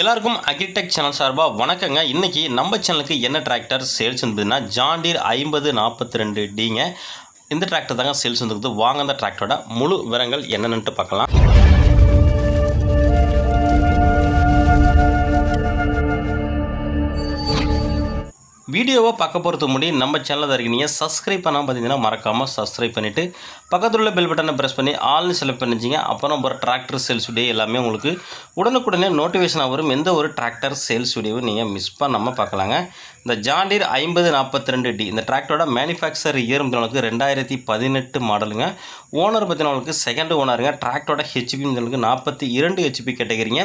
எல்லாருக்கும் agritech channel சார்பாக வணக்கங்க. இன்றைக்கி நம்ம சேனலுக்கு என்ன டிராக்டர் சேல்ஸ் இருந்ததுன்னா ஜாண்டீர் ஐம்பது நாற்பத்தி ரெண்டு டிங்க இந்த டிராக்டர் தாங்க சேல்ஸ் வந்துருக்குது வாங்க அந்த டிராக்டரோட முழு விவரங்கள் என்னென்னுட்டு பார்க்கலாம். வீடியோவை பார்க்க போகிறதுக்கு முன்னாடி நம்ம சேனலில் இருக்கீங்க. சப்ஸ்கிரைப் பண்ணால் பார்த்தீங்கன்னா மறக்காமல் சப்ஸ்கிரைப் பண்ணிவிட்டு பக்கத்தில் உள்ள பெல் பட்டனை ப்ரெஸ் பண்ணி ஆல்னு செலக்ட் பண்ணிச்சிங்க அப்புறம் ஒரு டிராக்டர் சேல்ஸ் வீடியோ எல்லாமே உங்களுக்கு உடனுக்குடனே நோட்டிஃபிகேஷனாக வரும். எந்த ஒரு டிராக்டர் சேல்ஸ் வீடியோவும் நீங்கள் மிஸ் பண்ணாமல் பார்க்கலாங்க. இந்த ஜாண்டீர் ஐம்பது நாற்பத்தி ரெண்டு டி இந்த டிராக்டரோட மேனுஃபேக்சர் இயர் உங்களுக்கு ரெண்டாயிரத்தி பதினெட்டு மாடலுங்க ஓனர் பார்த்தீங்கன்னா செகண்ட் ஓனருங்க டிராக்டரோட ஹெச்பி உங்களுக்கு நாற்பத்தி இரண்டு ஹெச்பி கேட்டகிறீங்க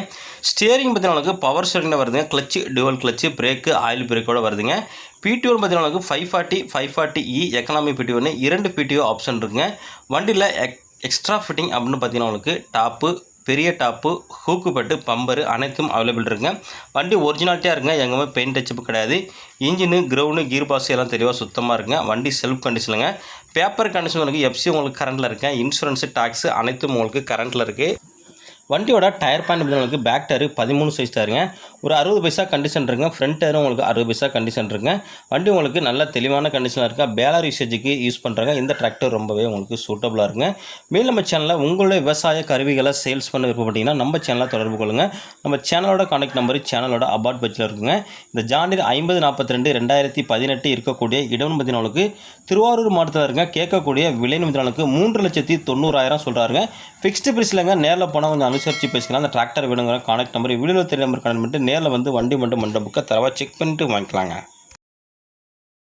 ஸ்டியரிங் பார்த்தீங்கன்னா பவர் ஸ்டியரிங்கில் வருதுங்க. Clutch dual clutch brake oil பிரேக்கோட வருதுங்க. பிடிஓன்னு பார்த்தீங்கன்னா five forty five forty E economy பிடிஓன்னு இரண்டு பிடிஓ ஆப்ஷன் இருக்குங்க. வண்டியில் எக் எக்ஸ்ட்ரா ஃபிட்டிங் அப்படின்னு பார்த்தீங்கன்னா உங்களுக்கு டாப்பு பெரிய டாப்பு ஹூக்கு பட்டு பம்பரு அனைத்தும் அவைலபிள் இருக்குங்க. வண்டி ஒரிஜினாலிட்டியாக இருக்குங்க எங்கேயுமே பெயிண்ட் டச்சப்பு கிடையாது. இன்ஜினு கிரவுண்டு கீர் பாஸ் எல்லாம் தெளிவாக சுத்தமாக இருக்குங்க. வண்டி செல்ஃப் கண்டிஷனுங்க பேப்பர் கண்டிஷன் உங்களுக்கு எஃப்சி உங்களுக்கு கரண்ட்டில் இருக்கேன் இன்சூரன்ஸு டாக்ஸு அனைத்தும் உங்களுக்கு கரண்ட்டில் இருக்குது வண்டியோட டயர் பாயிண்ட் உங்களுக்கு பேக் டயர் பதிமூணு சைஸ் டயருங்க. ஒரு அறுபது பைசா கண்டிஷன் இருக்குங்க. ஃப்ரண்ட் டயரும் உங்களுக்கு அறுபது பைசா கண்டிஷன் இருக்குங்க. வண்டி உங்களுக்கு நல்ல தெளிவான கண்டிஷனாக இருக்கா? பேலர் யூசேஜுக்கு யூஸ் பண்ணுறாங்க இந்த டிராக்டர் ரொம்பவே உங்களுக்கு சூட்டபுளாக இருக்குங்க. மேலும் நம்ம சேனலில் உங்களுடைய விவசாய கருவிகளை சேல்ஸ் பண்ண விருப்பப்பட்டீங்கன்னா நம்ம சேனலை தொடர்பு கொள்ளுங்கள் நம்ம சேனலோட கான்டெக்ட் நம்பர் சேனலோட அபார்ட் பட்ஜில் இருக்குங்க. இந்த ஜாண்டில் ஐம்பது நாற்பத்தி ரெண்டு ரெண்டாயிரத்தி பதினெட்டு இருக்கக்கூடிய இடம் பதினாலுக்கு திருவாரூர் மாவட்டத்தில் இருக்க கேட்கக்கூடிய விலை நிமிடங்களுக்கு மூன்று லட்சத்தி தொண்ணூறாயிரம் சொல்கிறாருங்க ஃபிக்ஸ்டு ப்ரைஸ்லங்க நேரில் போனால் கொஞ்சம் அனுசரித்து பேசிக்கலாம். அந்த டிராக்டர் வேணுங்கிற கான்டாக்ட் நம்பர் வீடியோ தெரிய நம்பர் கனெக்ட் பண்ணிட்டு நேரில் வந்து வண்டி மட்டும் மண்ட புக்கை தரவா செக் பண்ணிட்டு வாங்கிக்கலாங்க.